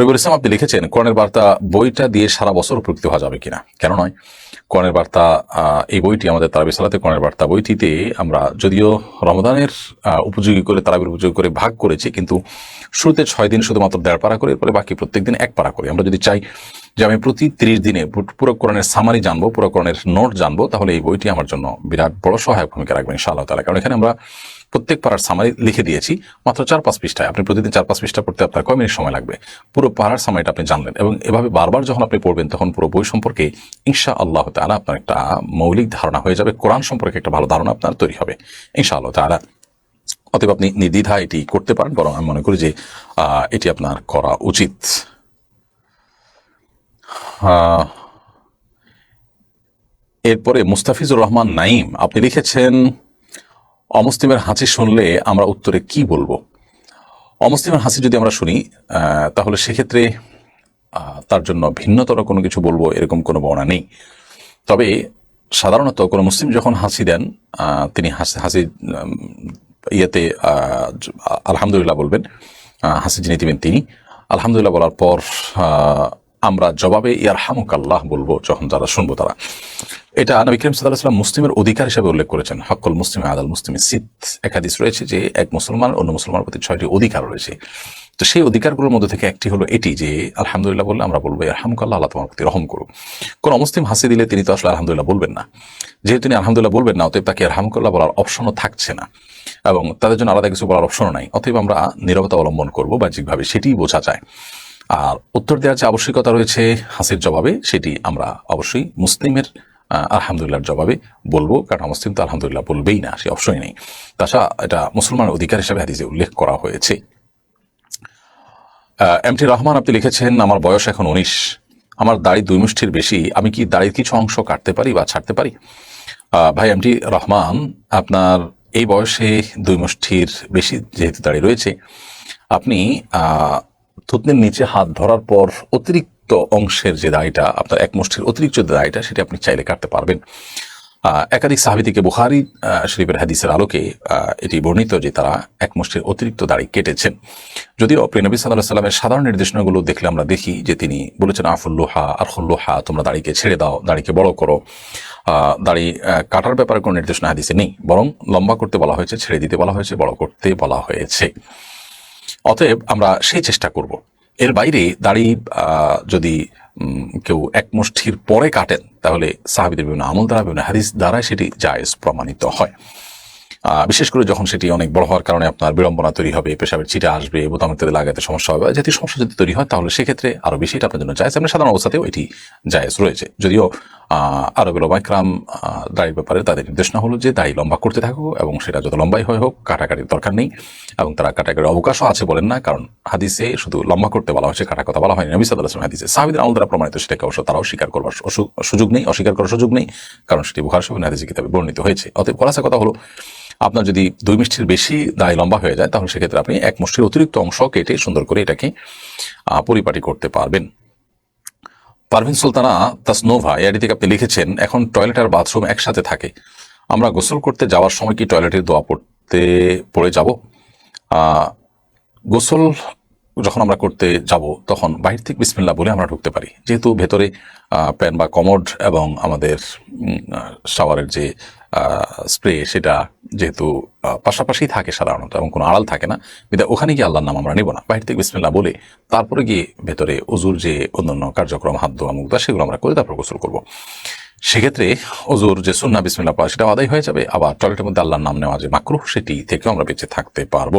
রবিউল ইসলাম আপনি লিখেছেন, কোরআনের বার্তা বইটা দিয়ে সারা বছর উপকৃত হওয়া যাবে কিনা? কেন নয়? কোরআনের বার্তা এই বইটি আমাদের তারাবি সালাতে কোরআনের বার্তা বইটিতে আমরা যদিও রমদানের উপযোগী করে, তারাবির উপযোগী করে ভাগ করেছি, কিন্তু শুরুতে ছয় দিন শুধুমাত্র দেড় পারা করে এরপরে বাকি প্রত্যেক দিন এক পারা করি। আমরা যদি চাই যে আমি প্রতি তিরিশ দিনে পুরো কোরআনের সামারি জানব পুরো কোরআনের নোট জানব, তাহলে এই বইটি আমার জন্য বিরাট বড় সহায়ক ভূমিকা রাখবে ইনশাআল্লাহ তালা কারণ এখানে আমরা প্রত্যেক পাড়ার সামারি লিখে দিয়েছি, মাত্র চার পাঁচ পৃষ্ঠায়। আপনি প্রতিদিন চার পাঁচ পৃষ্ঠা পড়তে আপনার কয় মিনিট সময় লাগবে? পুরো পাড়ার সামারিটা আপনি জানলেন এবং এভাবে বারবার যখন আপনি পড়বেন, তখন পুরো বই সম্পর্কে ইনশা আল্লাহ তালা আপনার একটা মৌলিক ধারণা হয়ে যাবে, কোরআন সম্পর্কে একটা ভালো ধারণা আপনার তৈরি হবে ইনশা আল্লাহ তালা অতএব আপনি নির্দ্বিধা এটি করতে পারেন, বরং আমি মনে করি যে এটি আপনার করা উচিত। এরপরে মুস্তাফিজুর রহমান নাইম আপনি লিখেছেন অমুসলিমের হাসি শুনলে আমরা উত্তরে কি বলব? অমুসলিমের হাসি যদি আমরা শুনি তাহলে সেক্ষেত্রে তার জন্য ভিন্নতর কোনো কিছু বলব এরকম কোনো বর্ণনা নেই। তবে সাধারণত কোনো মুসলিম যখন হাসি দেন তিনি হাসি হাসি ইয়েতে আলহামদুলিল্লাহ বলবেন হাসি যিনি দিবেন তিনি। আলহামদুলিল্লাহ বলার পর আমরা জবাবে ইয়ার হামুক আল্লাহ বলব যখন যারা শুনব তারা। এটা নবী করিম সাল্লাম মুসলিমের অধিকার হিসেবে উল্লেখ করেছেন। হকল মুসলিম আদাল মুসলিমের সিদ একাদিস রয়েছে যে এক মুসলমান অন্য মুসলমানের প্রতি ছয়টি অধিকার রয়েছে। তো সেই অধিকারগুলোর মধ্যে থেকে একটি হলো এটি যে, আলহামদুলিল্লাহ বললে আমরা বলব আলহামকাল্লাহ আল্লাহ তোমার প্রতি রহম করুক। কোন মুসলিম হাসি দিলে তিনি তো আসলে আলহামদুলিল্লাহ বলবেন না। যেহেতু তিনি আলহামদুলিল্লাহ বলবেন না, অতএব তাকে আলহামকাল্লাহ বলার অপশনও থাকছে না। এবং তাদের জন্য আলাদা কিছু বলার অপশনও নাই। অতএব আমরা নীরবতা অবলম্বন করব, বাহ্যিকভাবে সেটিই বোঝা যায়। আর উত্তর দেওয়ার যে আবশ্যকতা রয়েছে হাসির জবাবে, সেটি আমরা অবশ্যই মুসলিমের আলহামদুলিল্লাহর জবাবে বলব। কারণ মুসলিম তো আলহামদুলিল্লাহ বলবেই না, সে অবশ্যই নেই। তাছাড়া এটা মুসলমান অধিকার হিসেবে হাদিসে উল্লেখ করা হয়েছে। এম টি রহমান আপনি লিখেছেন, আমার বয়স এখন উনিশ। আমার দাড়ি দুই মুষ্টির বেশি। আমি কি দাড়ির কিছু অংশ কাটতে পারি বা ছাড়তে পারি? ভাই, এম টি রহমান, আপনার এই বয়সে দুই মুষ্টির বেশি যেহেতু দাড়ি রয়েছে, আপনি থুতনির নিচে হাত ধরার পর অতিরিক্ত অংশের যে দাড়িটা আপনার এক মুষ্টির অতিরিক্ত যে দাড়িটা সেটা আপনি চাইলে কাটতে পারবেন। একাধিক সাহাবি থেকে বুখারি আহ, শরীফের হাদিসের আলোকে এটি বর্ণিত যে তারা এক মুষ্টির অতিরিক্ত দাড়ি কেটেছেন যদিও প্রিনবী সাল্লাহ সাল্লামের সাধারণ নির্দেশনাগুলো দেখলে আমরা দেখি যে তিনি বলেছেন আফুল্লোহা আরফুল্লোহা তোমরা দাড়িকে ছেড়ে দাও দাড়িকে বড় করো। দাড়ি কাটার ব্যাপারে কোনো নির্দেশনা হাদিসে নেই বরং লম্বা করতে বলা হয়েছে ছেড়ে দিতে বলা হয়েছে বড় করতে বলা হয়েছে। অতএব আমরা সেই চেষ্টা করব। এর বাইরে দাড়ি যদি কেউ এক মুষ্ঠির পরে কাটেন, তাহলে সাহাবিদের বিভিন্ন আমল দ্বারা, বিভিন্ন হাদিস দ্বারা সেটি জায়েজ প্রমাণিত হয়। বিশেষ করে যখন সেটি অনেক বড় হওয়ার কারণে আপনার বিড়ম্বনা তৈরি হবে, পেশাবের চিটা আসবে বোতাম ইত্যাদি লাগাতে সমস্যা হবে যদি সমস্যা যদি তৈরি হয়, তাহলে সেক্ষেত্রে আরও বেশি এটা আপনার জন্য জায়েজ। এমনি সাধারণ অবস্থাতেও এটি জায়েজ রয়েছে। যদিও আরবের ওবাইক্রাম দাড়ির ব্যাপারে তাদের নির্দেশনা হলো যে দাড়ি লম্বা করতে থাকো এবং সেটা যত লম্বাই হয় হোক, কাটাকাটির দরকার নেই এবং তারা কাটাকাটির অবকাশও আছে বলেন না, কারণ হাদিসে শুধু লম্বা করতে বলা হয়েছে, কাটা কথা বলা হয়নি। নবী সাল্লাহ আসলাম হাদিসে সাহাবিদের আমল দ্বারা প্রমাণিত, সেটাকে অবশ্য তারাও স্বীকার করবার সুযোগ নেই, অস্বীকার করার সুযোগ নেই, কারণ সেটি বুখার সহ হাদিসে কিতাবে বর্ণিত হয়েছে। অতএব খোলাসা কথা হলো আপনার যদি দুই মিষ্টির বেশি দায় লম্বা হয়ে যায়, তাহলে সেক্ষেত্রে আপনি এক মুষ্টির অতিরিক্ত অংশ কেটে সুন্দর করে এটাকে পরিপাটি করতে পারবেন। পারভিন সুলতানা তাসনোভা এআডি থেকে আপনি লিখেছেন, এখন টয়লেট আর বাথরুম একসাথে থাকে। আমরা গোসল করতে যাওয়ার সময় কি টয়লেটের দোয়া পড়তে, পড়ে যাব? গোসল যখন আমরা করতে যাব, তখন বাইরে থেকে বিসমিল্লা বলে আমরা ঢুকতে পারি। যেহেতু ভেতরে প্যান বা কমোড এবং আমাদের শাওয়ারের যে স্প্রে সেটা যেহেতু পাশাপাশি থাকে সাধারণত এবং কোনো আড়াল থাকে না বিধায় ওখানে গিয়ে আল্লাহর নাম আমরা নিব না। বাইরে থেকে বিসমিল্লা বলে তারপরে গিয়ে ভেতরে অজুর যে অন্যান্য কার্যক্রম, হাত ধোয়া, মুখ সেগুলো আমরা করে তারপর গোসল করব। সেক্ষেত্রে অজুর যে সুন্না বিসমিল্লা পড়া সেটা আদায় হয়ে যাবে। আবার টয়লেটের মধ্যে আল্লাহর নাম নেওয়া যে মাকরুহ সেটি থেকেও আমরা বেঁচে থাকতে পারব।